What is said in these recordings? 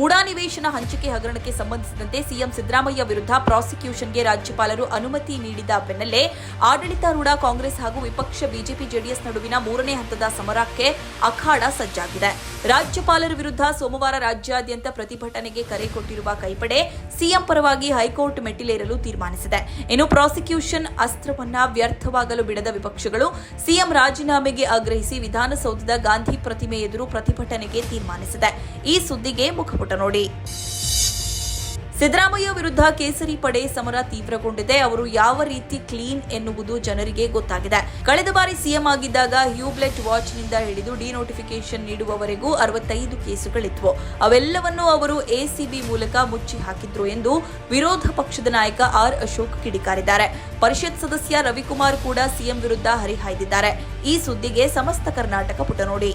ಮುಡಾ ನಿವೇಶನ ಹಂಚಿಕೆ ಹಗರಣಕ್ಕೆ ಸಂಬಂಧಿಸಿದಂತೆ ಸಿಎಂ ಸಿದ್ದರಾಮಯ್ಯ ವಿರುದ್ಧ ಪ್ರಾಸಿಕ್ಯೂಷನ್ಗೆ ರಾಜ್ಯಪಾಲರು ಅನುಮತಿ ನೀಡಿದ ಬೆನ್ನಲ್ಲೇ ಆಡಳಿತಾರೂಢ ಕಾಂಗ್ರೆಸ್ ಹಾಗೂ ವಿಪಕ್ಷ ಬಿಜೆಪಿ ಜೆಡಿಎಸ್ ನಡುವಿನ ಮೂರನೇ ಹಂತದ ಸಮರಕ್ಕೆ ಅಖಾಡ ಸಜ್ಜಾಗಿದೆ. ರಾಜ್ಯಪಾಲರ ವಿರುದ್ಧ ಸೋಮವಾರ ರಾಜ್ಯಾದ್ಯಂತ ಪ್ರತಿಭಟನೆಗೆ ಕರೆ ಕೊಟ್ಟಿರುವ ಕೈಪಡೆ ಸಿಎಂ ಪರವಾಗಿ ಹೈಕೋರ್ಟ್ ಮೆಟ್ಟಿಲೇರಲು ತೀರ್ಮಾನಿಸಿದೆ. ಇನ್ನು ಪ್ರಾಸಿಕ್ಯೂಷನ್ ಅಸ್ತ್ರವನ್ನ ವ್ಯರ್ಥವಾಗಲು ಬಿಡದ ವಿಪಕ್ಷಗಳು ಸಿಎಂ ರಾಜೀನಾಮೆಗೆ ಆಗ್ರಹಿಸಿ ವಿಧಾನಸೌಧದ ಗಾಂಧಿ ಪ್ರತಿಮೆ ಎದುರು ಪ್ರತಿಭಟನೆಗೆ ತೀರ್ಮಾನಿಸಿದೆ. ಈ ಸುದ್ದಿಗೆ ಮುಖಪುಟ ನೋಡಿ. ಸಿದ್ದರಾಮಯ್ಯ ವಿರುದ್ಧ ಕೇಸರಿ ಪಡೆ ಸಮರ ತೀವ್ರಗೊಂಡಿದೆ. ಅವರು ಯಾವ ರೀತಿ ಕ್ಲೀನ್ ಎನ್ನುವುದು ಜನರಿಗೆ ಗೊತ್ತಾಗಿದೆ. ಕಳೆದ ಬಾರಿ ಸಿಎಂ ಆಗಿದ್ದಾಗ ಹ್ಯೂಬ್ಲೆಟ್ ವಾಚ್ನಿಂದ ಹಿಡಿದು ಡಿನೋಟಿಫಿಕೇಶನ್ ನೀಡುವವರೆಗೂ ಅರವತ್ತೈದು ಕೇಸುಗಳಿದ್ವು. ಅವೆಲ್ಲವನ್ನೂ ಅವರು ಎಸಿಬಿ ಮೂಲಕ ಮುಚ್ಚಿ ಹಾಕಿದ್ರು ಎಂದು ವಿರೋಧ ಪಕ್ಷದ ನಾಯಕ ಆರ್ ಅಶೋಕ್ ಕಿಡಿಕಾರಿದ್ದಾರೆ. ಪರಿಷತ್ ಸದಸ್ಯ ರವಿಕುಮಾರ್ ಕೂಡ ಸಿಎಂ ವಿರುದ್ಧ ಹರಿಹಾಯ್ದಿದ್ದಾರೆ. ಈ ಸುದ್ದಿಗೆ ಸಮಸ್ತ ಕರ್ನಾಟಕ ಪುಟ ನೋಡಿ.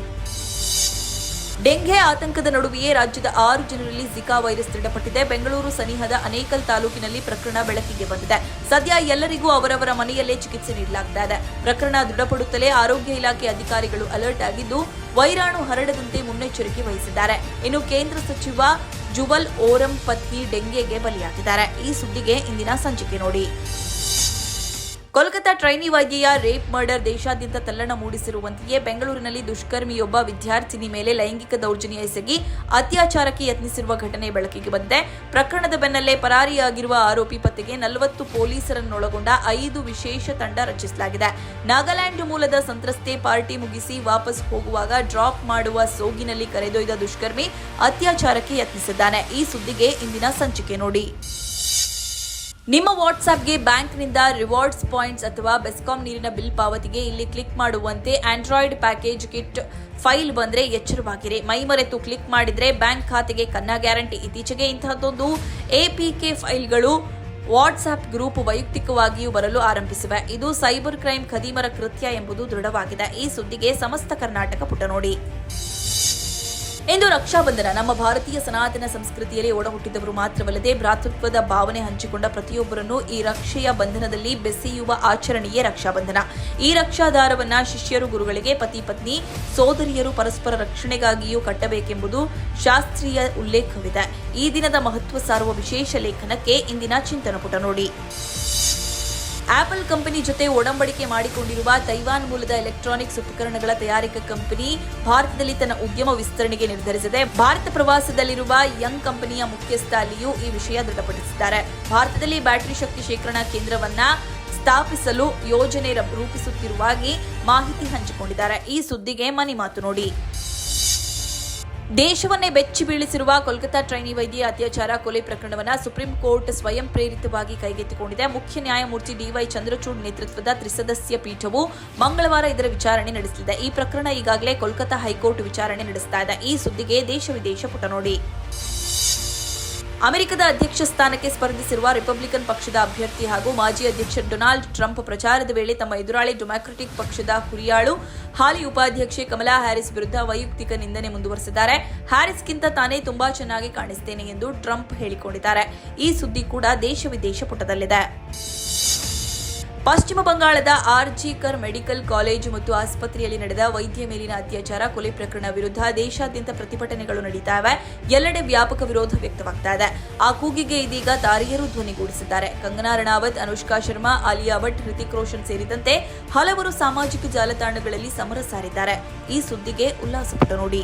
ಡೆಂಘೆ ಆತಂಕದ ನಡುವೆಯೇ ರಾಜ್ಯದ ಆರು ಜನರಲ್ಲಿ ಜಿಕಾ ವೈರಸ್ ದೃಢಪಟ್ಟಿದೆ. ಬೆಂಗಳೂರು, ಸನಿಹದ, ಅನೇಕಲ್ ತಾಲೂಕಿನಲ್ಲಿ ಪ್ರಕರಣ ಬೆಳಕಿಗೆ ಬಂದಿದೆ. ಸದ್ಯ ಎಲ್ಲರಿಗೂ ಅವರವರ ಮನೆಯಲ್ಲೇ ಚಿಕಿತ್ಸೆ ನೀಡಲಾಗ್ತಾ ಇದೆ. ಪ್ರಕರಣ ದೃಢಪಡುತ್ತಲೇ ಆರೋಗ್ಯ ಇಲಾಖೆ ಅಧಿಕಾರಿಗಳು ಅಲರ್ಟ್ ಆಗಿದ್ದು, ವೈರಾಣು ಹರಡದಂತೆ ಮುನ್ನೆಚ್ಚರಿಕೆ ವಹಿಸಿದ್ದಾರೆ. ಇನ್ನು ಕೇಂದ್ರ ಸಚಿವ ಜುವಲ್ ಓರಂ ಪತ್ನಿ ಡೆಂಗೆಗೆ ಬಲಿಯಾಗಿದ್ದಾರೆ. ಈ ಸುದ್ದಿಗೆ ಇಂದಿನ ಸಂಚಿಕೆ ನೋಡಿ. ಕೋಲ್ಕತಾ ಟ್ರೈನಿ ವೈದ್ಯೆಯ ರೇಪ್ ಮರ್ಡರ್ ದೇಶಾದ್ಯಂತ ತಲ್ಲಣ ಮೂಡಿಸಿರುವಂತೆಯೇ ಬೆಂಗಳೂರಿನಲ್ಲಿ ದುಷ್ಕರ್ಮಿಯೊಬ್ಬ ವಿದ್ಯಾರ್ಥಿನಿ ಮೇಲೆ ಲೈಂಗಿಕ ದೌರ್ಜನ್ಯ ಎಸಗಿ ಅತ್ಯಾಚಾರಕ್ಕೆ ಯತ್ನಿಸಿರುವ ಘಟನೆ ಬೆಳಕಿಗೆ ಬಂದಿದೆ. ಪ್ರಕರಣದ ಬೆನ್ನಲ್ಲೇ ಪರಾರಿಯಾಗಿರುವ ಆರೋಪಿ ಪತ್ತೆಗೆ ನಲವತ್ತು ಪೊಲೀಸರನ್ನೊಳಗೊಂಡ ಐದು ವಿಶೇಷ ತಂಡ ರಚಿಸಲಾಗಿದೆ. ನಾಗಾಲ್ಯಾಂಡ್ ಮೂಲದ ಸಂತ್ರಸ್ತೆ ಪಾರ್ಟಿ ಮುಗಿಸಿ ವಾಪಸ್ ಹೋಗುವಾಗ ಡ್ರಾಪ್ ಮಾಡುವ ಸೋಗಿನಲ್ಲಿ ಕರೆದೊಯ್ದ ದುಷ್ಕರ್ಮಿ ಅತ್ಯಾಚಾರಕ್ಕೆ ಯತ್ನಿಸಿದ್ದಾನೆ. ಈ ಸುದ್ದಿಗೆ ಇಂದಿನ ಸಂಚಿಕೆ ನೋಡಿ. ನಿಮ್ಮ ವಾಟ್ಸ್ಆಪ್ಗೆ ಬ್ಯಾಂಕ್ನಿಂದ ರಿವಾರ್ಡ್ಸ್ ಪಾಯಿಂಟ್ಸ್ ಅಥವಾ ಬೆಸ್ಕಾಂ ನೀರಿನ ಬಿಲ್ ಪಾವತಿಗೆ ಇಲ್ಲಿ ಕ್ಲಿಕ್ ಮಾಡುವಂತೆ ಆಂಡ್ರಾಯ್ಡ್ ಪ್ಯಾಕೇಜ್ ಕಿಟ್ ಫೈಲ್ ಬಂದರೆ ಎಚ್ಚರವಾಗಿರಿ. ಮೈಮರೆತು ಕ್ಲಿಕ್ ಮಾಡಿದರೆ ಬ್ಯಾಂಕ್ ಖಾತೆಗೆ ಕನ್ನ ಗ್ಯಾರಂಟಿ. ಇತ್ತೀಚೆಗೆ ಇಂತಹದ್ದೊಂದು ಕೆ ಫೈಲ್ಗಳು ವಾಟ್ಸ್ಆಪ್ ಗ್ರೂಪ್ ವೈಯಕ್ತಿಕವಾಗಿಯೂ ಬರಲು ಆರಂಭಿಸಿವೆ. ಇದು ಸೈಬರ್ ಕ್ರೈಮ್ ಖದೀಮರ ಕೃತ್ಯ ಎಂಬುದು ದೃಢವಾಗಿದೆ. ಈ ಸುದ್ದಿಗೆ ಸಮಸ್ತ ಕರ್ನಾಟಕ ಪುಟ ನೋಡಿ. ಇಂದು ರಕ್ಷಾಬಂಧನ. ನಮ್ಮ ಭಾರತೀಯ ಸನಾತನ ಸಂಸ್ಕೃತಿಯಲ್ಲಿ ಒಡಹುಟ್ಟಿದವರು ಮಾತ್ರವಲ್ಲದೆ ಭ್ರಾತೃತ್ವದ ಭಾವನೆ ಹಂಚಿಕೊಂಡ ಪ್ರತಿಯೊಬ್ಬರನ್ನು ಈ ರಕ್ಷೆಯ ಬಂಧನದಲ್ಲಿ ಬೆಸೆಯುವ ಆಚರಣೆಯೇ ರಕ್ಷಾಬಂಧನ. ಈ ರಕ್ಷಾಧಾರವನ್ನ ಶಿಷ್ಯರು, ಗುರುಗಳಿಗೆ, ಪತಿ, ಪತ್ನಿ, ಸೋದರಿಯರು ಪರಸ್ಪರ ರಕ್ಷಣೆಗಾಗಿಯೂ ಕಟ್ಟಬೇಕೆಂಬುದು ಶಾಸ್ತ್ರೀಯ ಉಲ್ಲೇಖವಿದೆ. ಈ ದಿನದ ಮಹತ್ವ ಸಾರುವ ವಿಶೇಷ ಲೇಖನಕ್ಕೆ ಇಂದಿನ ಚಿಂತನ ಪುಟ ನೋಡಿ. ಆಪಲ್ ಕಂಪನಿ ಜೊತೆ ಒಡಂಬಡಿಕೆ ಮಾಡಿಕೊಂಡಿರುವ ತೈವಾನ್ ಮೂಲದ ಎಲೆಕ್ಟ್ರಾನಿಕ್ಸ್ ಉಪಕರಣಗಳ ತಯಾರಿಕಾ ಕಂಪನಿ ಭಾರತದಲ್ಲಿ ತನ್ನ ಉದ್ಯಮ ವಿಸ್ತರಣೆಗೆ ನಿರ್ಧರಿಸಿದೆ. ಭಾರತ ಪ್ರವಾಸದಲ್ಲಿರುವ ಯಂಗ್ ಕಂಪನಿಯ ಮುಖ್ಯಸ್ಥ ಅಲ್ಲಿಯೂ ಈ ವಿಷಯ ದೃಢಪಡಿಸಿದ್ದಾರೆ. ಭಾರತದಲ್ಲಿ ಬ್ಯಾಟರಿ ಶಕ್ತಿ ಶೇಖರಣಾ ಕೇಂದ್ರವನ್ನ ಸ್ಥಾಪಿಸಲು ಯೋಜನೆ ರೂಪಿಸುತ್ತಿರುವಾಗಿ ಮಾಹಿತಿ ಹಂಚಿಕೊಂಡಿದ್ದಾರೆ. ಈ ಸುದ್ದಿಗೆ ಮನಿ ಮಾತು ನೋಡಿ. ದೇಶವನ್ನೇ ಬೆಚ್ಚಿ ಬೀಳಿಸಿರುವ ಕೋಲ್ಕತಾ ಟ್ರೈನಿ ವೈದ್ಯ ಅತ್ಯಾಚಾರ ಕೊಲೆ ಪ್ರಕರಣವನ್ನು ಸುಪ್ರೀಂ ಕೋರ್ಟ್ ಸ್ವಯಂ ಪ್ರೇರಿತವಾಗಿ ಕೈಗೆತ್ತಿಕೊಂಡಿದೆ. ಮುಖ್ಯ ನ್ಯಾಯಮೂರ್ತಿ ಡಿವೈ ಚಂದ್ರಚೂಡ್ ನೇತೃತ್ವದ ತ್ರಿಸದಸ್ಯ ಪೀಠವು ಮಂಗಳವಾರ ಇದರ ವಿಚಾರಣೆ ನಡೆಸಲಿದೆ. ಈ ಪ್ರಕರಣ ಈಗಾಗಲೇ ಕೋಲ್ಕತಾ ಹೈಕೋರ್ಟ್ ವಿಚಾರಣೆ ನಡೆಸ್ತಾ ಇದೆ. ಈ ಸುದ್ದಿಗೆ ದೇಶ ವಿದೇಶ ಪುಟ ನೋಡಿ ಅಮೆರಿಕದ ಅಧ್ಯಕ್ಷ ಸ್ಥಾನಕ್ಕೆ ಸ್ಪರ್ಧಿಸಿರುವ ರಿಪಬ್ಲಿಕನ್ ಪಕ್ಷದ ಅಭ್ಯರ್ಥಿ ಹಾಗೂ ಮಾಜಿ ಅಧ್ಯಕ್ಷ ಡೊನಾಲ್ಡ್ ಟ್ರಂಪ್ ಪ್ರಚಾರದ ವೇಳೆ ತಮ್ಮ ಎದುರಾಳಿ ಡೆಮಾಕ್ರೆಟಿಕ್ ಪಕ್ಷದ ಹುರಿಯಾಳು. ಹಾಲಿ ಉಪಾಧ್ಯಕ್ಷೆ ಕಮಲಾ ಹ್ಯಾರಿಸ್ ವಿರುದ್ಧ ವೈಯಕ್ತಿಕ ನಿಂದನೆ ಮುಂದುವರೆಸಿದ್ದಾರೆ. ಹ್ಯಾರಿಸ್ಗಿಂತ ತಾನೇ ತುಂಬಾ ಚೆನ್ನಾಗಿ ಕಾಣಿಸ್ತೇನೆ ಎಂದು ಟ್ರಂಪ್ ಹೇಳಿಕೊಂಡಿದ್ದಾರೆ. ಈ ಸುದ್ದಿ ಕೂಡ ದೇಶ ವಿದೇಶ ಪುಟದಲ್ಲಿದೆ. ಪಶ್ಚಿಮ ಬಂಗಾಳದ ಆರ್ಜಿಕರ್ ಮೆಡಿಕಲ್ ಕಾಲೇಜು ಮತ್ತು ಆಸ್ಪತ್ರೆಯಲ್ಲಿ ನಡೆದ ವೈದ್ಯ ಮೇಲಿನ ಅತ್ಯಾಚಾರ, ಕೊಲೆ ಪ್ರಕರಣ ವಿರುದ್ಧ ದೇಶಾದ್ಯಂತ ಪ್ರತಿಭಟನೆಗಳು ನಡೀತಾ ಇವೆ. ಎಲ್ಲೆಡೆ ವ್ಯಾಪಕ ವಿರೋಧ ವ್ಯಕ್ತವಾಗ್ತಾ ಇದೆ. ಆ ಕೂಗಿಗೆ ಇದೀಗ ದಾರಿಯರು ಧ್ವನಿಗೂಡಿಸಿದ್ದಾರೆ ಕಂಗನಾ ರಣಾವತ್, ಅನುಷ್ಕಾ ಶರ್ಮಾ, ಆಲಿಯಾ ಭಟ್, ಹೃತಿಕ್ ರೋಷನ್ ಸೇರಿದಂತೆ ಹಲವರು ಸಾಮಾಜಿಕ ಜಾಲತಾಣಗಳಲ್ಲಿ ಸಮರ ಸಾರಿದ್ದಾರೆ. ಈ ಸುದ್ದಿಗೆ ಉಲ್ಲಾಸಪುಟ ನೋಡಿ.